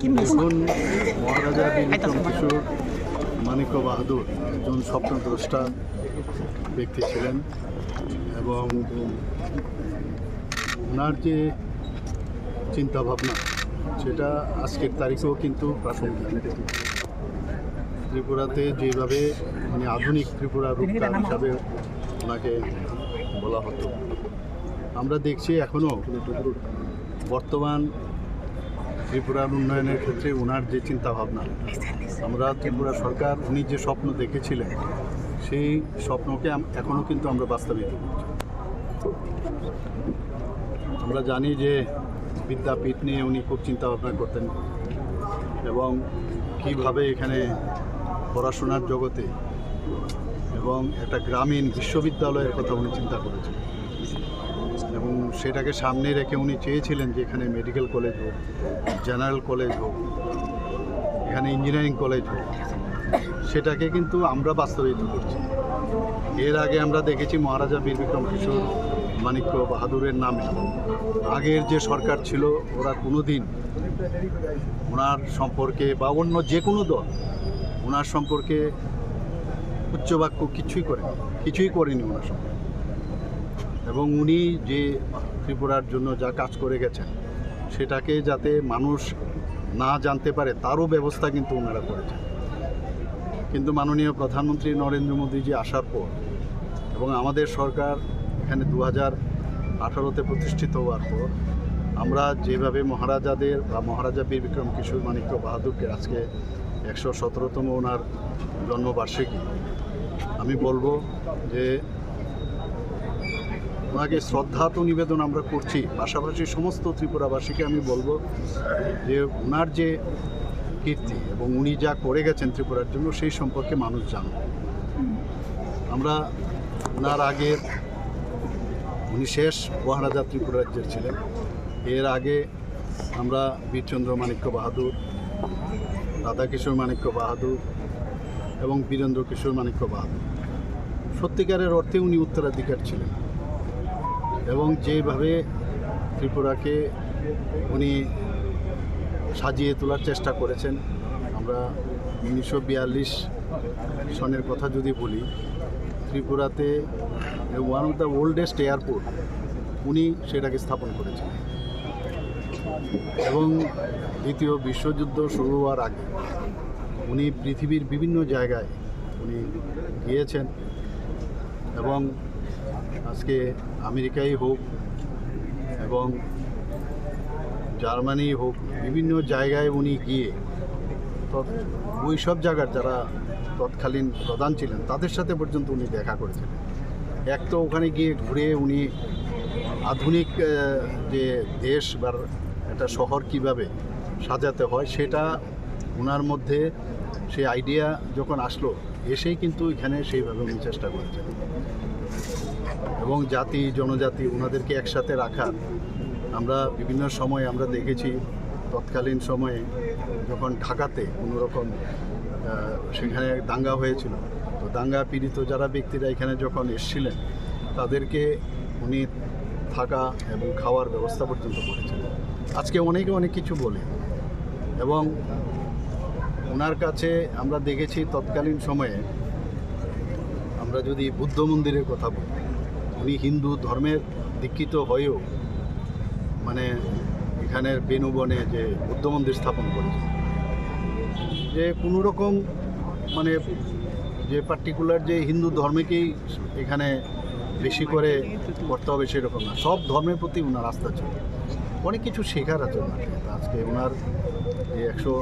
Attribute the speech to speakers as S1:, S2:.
S1: দেখুন মহারাজা বিক্রম কিশোর মানিক্য বাহাদুর একজন স্বপ্নদ্রষ্টা ব্যক্তি ছিলেন এবং ওনার যে চিন্তাভাবনা সেটা আজকের তারিখেও কিন্তু প্রাসঙ্গিক। ত্রিপুরাতে যেভাবে মানে আধুনিক ত্রিপুরা রূপকার হিসাবে ওনাকে বলা হতো। আমরা দেখছি এখনও বর্তমান ত্রিপুরার উন্নয়নের ক্ষেত্রে ওনার যে চিন্তা ভাবনা আমরা ত্রিপুরা সরকার, উনি যে স্বপ্ন দেখেছিলেন, সেই স্বপ্নকে এখনও কিন্তু আমরা বাস্তবায়িত করছি। আমরা জানি যে বিদ্যাপীঠ নিয়ে উনি খুব চিন্তা ভাবনা করতেন এবং কীভাবে এখানে পড়াশোনার জগতে এবং একটা গ্রামীণ বিশ্ববিদ্যালয়ের কথা উনি চিন্তা করেছেন। এবং সেটাকে সামনে রেখে উনি চেয়েছিলেন যে এখানে মেডিকেল কলেজ হোক জেনারেল কলেজ হোক, এখানে ইঞ্জিনিয়ারিং কলেজ হোক। সেটাকে কিন্তু আমরা বাস্তবায়িত করছি। এর আগে আমরা দেখেছি মহারাজা বীর বিক্রম কিশোর মানিক্য বাহাদুরের নামে, আগের যে সরকার ছিল, ওরা কোনো দিন ওনার সম্পর্কে বা অন্য যে কোনো দল ওনার সম্পর্কে উচ্চবাক্য কিছুই করেনি কিছুই করেনি ওনার সম্পর্কে। এবং উনি যে ত্রিপুরার জন্য যা কাজ করে গেছেন, সেটাকে যাতে মানুষ না জানতে পারে, তারও ব্যবস্থা কিন্তু ওনারা করেছেন। কিন্তু মাননীয় প্রধানমন্ত্রী নরেন্দ্র মোদীজি আসার পর এবং আমাদের সরকার এখানে দু হাজার আঠারোতে প্রতিষ্ঠিত হওয়ার পর, আমরা যেভাবে মহারাজাদের বা মহারাজা বীর বিক্রম কিশোর মানিক্য বাহাদুরকে আজকে একশো সতেরোতম ওনার জন্মবার্ষিকী, আমি বলব যে ওনাকে শ্রদ্ধা তো নিবেদন আমরা করছি। পাশাপাশি সমস্ত ত্রিপুরাবাসীকে আমি বলব যে ওনার যে কীর্তি এবং উনি যা করে গেছেন ত্রিপুরার জন্য, সেই সম্পর্কে মানুষ জানুক। আমরা ওনার আগে, উনি শেষ মহারাজা ত্রিপুরাজ্যের ছিলেন। এর আগে আমরা বীরচন্দ্র মাণিক্য বাহাদুর, রাধাকিশোর মাণিক্য বাহাদুর এবং বীরেন্দ্র কিশোর মাণিক্য বাহাদুর। সত্যিকারের অর্থে উনি উত্তরাধিকার ছিলেন। এবং যেভাবে ত্রিপুরাকে উনি সাজিয়ে তোলার চেষ্টা করেছেন, আমরা উনিশশো বিয়াল্লিশ সনের কথা যদি বলি, ত্রিপুরাতে one of the oldest airport উনি সেটাকে স্থাপন করেছেন। এবং দ্বিতীয় বিশ্বযুদ্ধ শুরু হওয়ার আগে উনি পৃথিবীর বিভিন্ন জায়গায় উনি গিয়েছেন এবং আজকে আমেরিকাই হোক এবং জার্মানি হোক, বিভিন্ন জায়গায় উনি গিয়ে ওই সব জায়গার যারা তৎকালীন প্রধান ছিলেন, তাদের সাথে পর্যন্ত উনি দেখা করেছিলেন। এক তো ওখানে গিয়ে ঘুরে উনি আধুনিক যে দেশ বা একটা শহর কীভাবে সাজাতে হয়, সেটা ওনার মধ্যে সেই আইডিয়া যখন আসলো এসেই কিন্তু এখানে সেইভাবে উনি চেষ্টা করেছেন। এবং জাতি, জনজাতি ওনাদেরকে একসাথে রাখার আমরা বিভিন্ন সময় আমরা দেখেছি, তৎকালীন সময়ে যখন ঢাকাতে কোনো রকম সেখানে দাঙ্গা হয়েছিল, তো দাঙ্গা পীড়িত যারা ব্যক্তিরা এখানে যখন এসছিলেন, তাদেরকে উনি থাকা এবং খাওয়ার ব্যবস্থা পর্যন্ত করেছিলেন আজকে অনেকে অনেক কিছু বলে, এবং ওনার কাছে আমরা দেখেছি তৎকালীন সময়ে আমরা যদি বুদ্ধ মন্দিরের কথা বলি, উনি হিন্দু ধর্মের দীক্ষিত হয়েও মানে এখানের বেনুবনে যে বুদ্ধ মন্দির স্থাপন করেছে যে কোনো রকম মানে যে পার্টিকুলার যে হিন্দু ধর্মকেই এখানে বেশি করে করতে হবে সেরকম না। সব ধর্মের প্রতি ওনার আস্থা ছিল। অনেক কিছু শেখার আছে ওনার। আজকে ওনার এই একশো